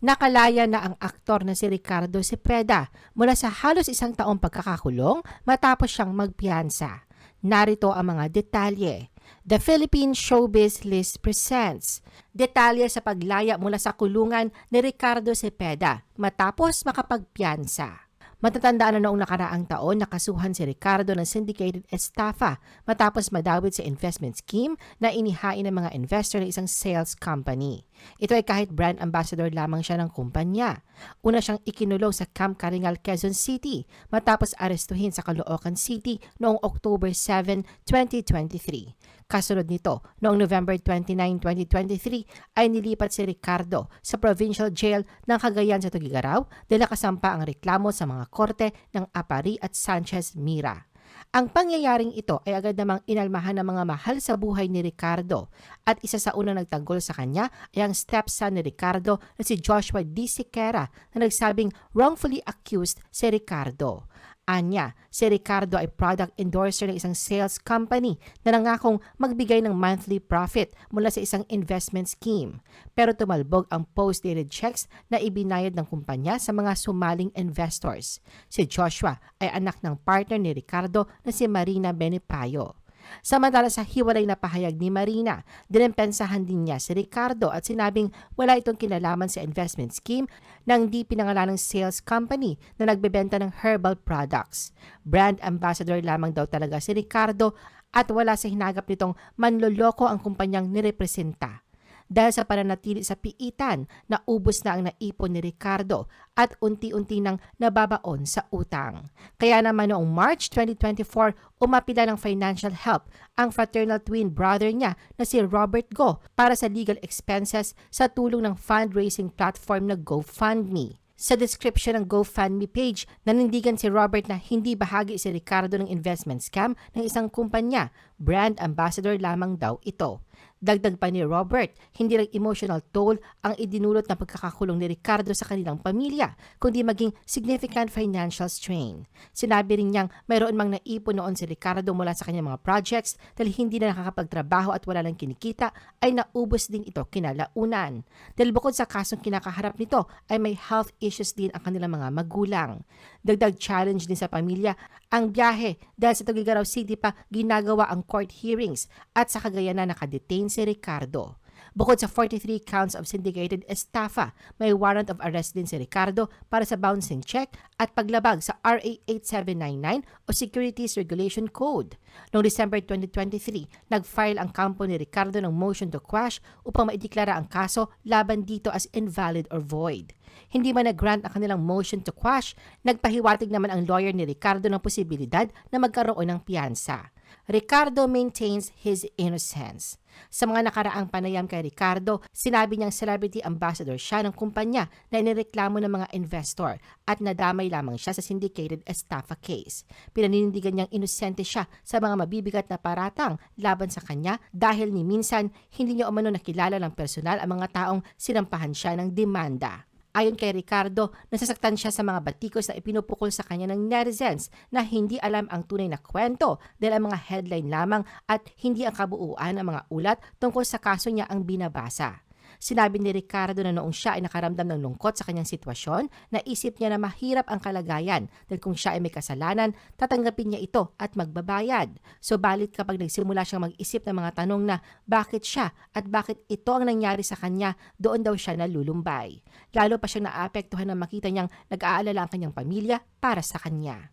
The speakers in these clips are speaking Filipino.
Nakalaya na ang aktor na si Ricardo Cepeda mula sa halos isang taong pagkakakulong matapos siyang magpiyansa. Narito ang mga detalye. The Philippine Showbiz List presents detalye sa paglaya mula sa kulungan ni Ricardo Cepeda matapos makapagpiyansa. Matatandaan na noong nakaraang taon nakasuhan si Ricardo ng syndicated estafa matapos madawit sa investment scheme na inihain ng mga investor ng isang sales company. Ito ay kahit brand ambassador lamang siya ng kumpanya. Una siyang ikinulong sa Camp Caringal, Quezon City matapos arestuhin sa Caloocan City noong October 7, 2023. Kasunod nito, noong November 29, 2023 ay nilipat si Ricardo sa Provincial Jail ng Cagayan sa Tugigaraw dahil nakasampa ang reklamo sa mga korte ng Apari at Sanchez Mira. Ang pangyayaring ito ay agad namang inalmahan ng mga mahal sa buhay ni Ricardo at isa sa unang nagtanggol sa kanya ay ang stepson ni Ricardo na si Joshua D. Siquera na nagsabing wrongfully accused si Ricardo. Anya, si Ricardo ay product endorser ng isang sales company na nangakong magbigay ng monthly profit mula sa isang investment scheme. Pero tumalbog ang post-dated checks na ibinayad ng kumpanya sa mga sumaling investors. Si Joshua ay anak ng partner ni Ricardo na si Marina Benipayo. Samantala sa hiwalay na pahayag ni Marina, dinempensahan din niya si Ricardo at sinabing wala itong kinalaman sa investment scheme ng di pinangalanang sales company na nagbebenta ng herbal products. Brand ambassador lamang daw talaga si Ricardo at wala sa hinagap nitong manloloko ang kumpanyang nirepresenta dahil sa pananatili sa piitan na ubos na ang naipon ni Ricardo at unti-unti nang nababaon sa utang. Kaya naman noong March 2024, umapila ng financial help ang fraternal twin brother niya na si Robert Go para sa legal expenses sa tulong ng fundraising platform na GoFundMe. Sa description ng GoFundMe page, nanindigan si Robert na hindi bahagi si Ricardo ng investment scam ng isang kumpanya. Brand ambassador lamang daw ito. Dagdag pa ni Robert, hindi lang emotional toll ang idinulot ng pagkakakulong ni Ricardo sa kanilang pamilya, kundi maging significant financial strain. Sinabi rin niyang mayroon mang naipon noon si Ricardo mula sa kanyang mga projects dahil hindi na nakakapagtrabaho at wala lang kinikita ay naubos din ito kinalaunan. Dahil bukod sa kasong kinakaharap nito ay may health issues din ang kanilang mga magulang. Dagdag challenge din sa pamilya ang biyahe dahil sa Tugigaraw City pa ginagawa ang court hearings at sa Cagayan na nakadetain si Ricardo. Bukod sa 43 counts of syndicated estafa, may warrant of arrest din si Ricardo para sa bouncing check at paglabag sa RA 8799 o Securities Regulation Code. Noong December 2023, nag-file ang kampo ni Ricardo ng motion to quash upang maideklara ang kaso laban dito as invalid or void. Hindi man nag-grant ang kanilang motion to quash, nagpahiwatig naman ang lawyer ni Ricardo ng posibilidad na magkaroon ng piyansa. Ricardo maintains his innocence. Sa mga nakaraang panayam kay Ricardo, sinabi niyang celebrity ambassador siya ng kumpanya na inireklamo ng mga investor at nadamay lamang siya sa syndicated estafa case. Pinaninindigan niyang inosente siya sa mga mabibigat na paratang laban sa kanya dahil ni minsan hindi niya umano nakilala ng personal ang mga taong sinampahan siya ng demanda. Ayon kay Ricardo, nasasaktan siya sa mga batikos na ipinupukol sa kanya ng netizens na hindi alam ang tunay na kwento dahil ang mga headline lamang at hindi ang kabuuan ng mga ulat tungkol sa kaso niya ang binabasa. Sinabi ni Ricardo na noong siya ay nakaramdam ng lungkot sa kanyang sitwasyon, naisip niya na mahirap ang kalagayan dahil kung siya ay may kasalanan, tatanggapin niya ito at magbabayad. Subalit kapag nagsimula siyang mag-isip ng mga tanong na bakit siya at bakit ito ang nangyari sa kanya, doon daw siya nalulumbay. Lalo pa siyang naapektuhan na makita niyang nag-aalala ang kanyang pamilya para sa kanya.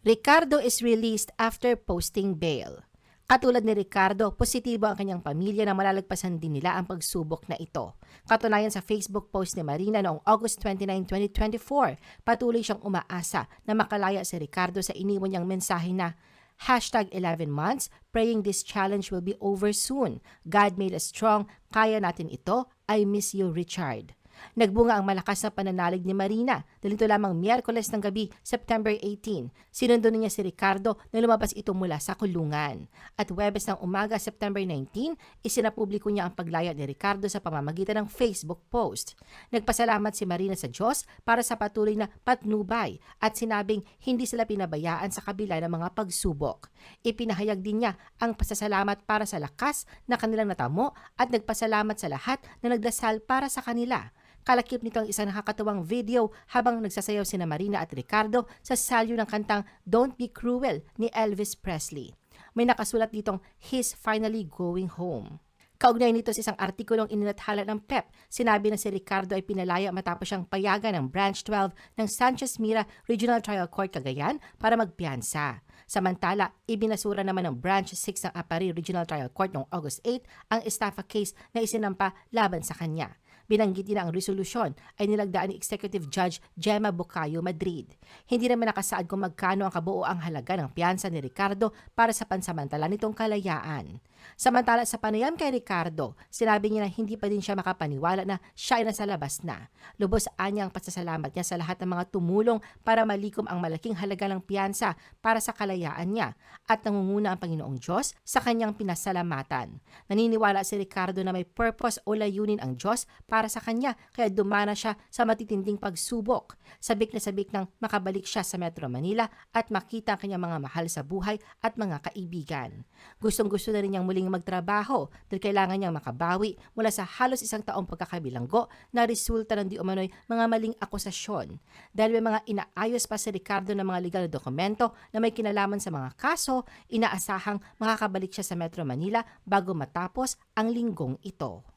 Ricardo is released after posting bail. Katulad ni Ricardo, positibo ang kanyang pamilya na malalagpasan din nila ang pagsubok na ito. Katunayan sa Facebook post ni Marina noong August 29, 2024, patuloy siyang umaasa na makalaya si Ricardo sa iniwan niyang mensahe na Hashtag 11 months, praying this challenge will be over soon. God made us strong, kaya natin ito. I miss you, Richard. Nagbunga ang malakas na pananalig ni Marina dahil lamang Miyerkules ng gabi, September 18. Sinundo niya si Ricardo na lumabas ito mula sa kulungan. At Webes ng umaga, September 19, isinapubliko niya ang paglaya ni Ricardo sa pamamagitan ng Facebook post. Nagpasalamat si Marina sa Diyos para sa patuloy na patnubay at sinabing hindi sila pinabayaan sa kabila ng mga pagsubok. Ipinahayag din niya ang pasasalamat para sa lakas na kanilang natamo at nagpasalamat sa lahat na nagdasal para sa kanila. Kalakip nito ang isang nakakatuwang video habang nagsasayaw sina Marina at Ricardo sa salyo ng kantang Don't Be Cruel ni Elvis Presley. May nakasulat ditong He's finally going home. Kaugnay nito sa isang artikulong inilathala ng PEP, sinabi na si Ricardo ay pinalaya matapos siyang payagan ng Branch 12 ng Sanchez Mira Regional Trial Court Cagayan para magpiyansa. Samantala, ibinasura naman ng Branch 6 ng Apari Regional Trial Court noong August 8 ang estafa case na isinampa laban sa kanya. Binanggit din ang resolusyon ay nilagdaan ni Executive Judge Gemma Bucayo Madrid. Hindi naman nakasaad kung magkano ang kabuoang halaga ng piyansa ni Ricardo para sa pansamantala nitong kalayaan. Samantala sa panayam kay Ricardo, sinabi niya na hindi pa din siya makapaniwala na siya ay nasa labas na. Lubos anya ang pasasalamat niya sa lahat ng mga tumulong para malikom ang malaking halaga ng piyansa para sa kalayaan niya at nangunguna ang Panginoong Diyos sa kanyang pinasalamatan. Naniniwala si Ricardo na may purpose o layunin ang Diyos para sa kanya kaya dumana siya sa matitinding pagsubok. Sabik na sabik nang makabalik siya sa Metro Manila at makita ang kanyang mga mahal sa buhay at mga kaibigan. Gustong gusto na rin niyang muling magtrabaho dahil kailangan niyang makabawi mula sa halos isang taong pagkakabilanggo na resulta ng di umano'y mga maling akusasyon. Dahil may mga inaayos pa si Ricardo ng mga legal na dokumento na may kinalaman sa mga kaso, inaasahang makakabalik siya sa Metro Manila bago matapos ang linggong ito.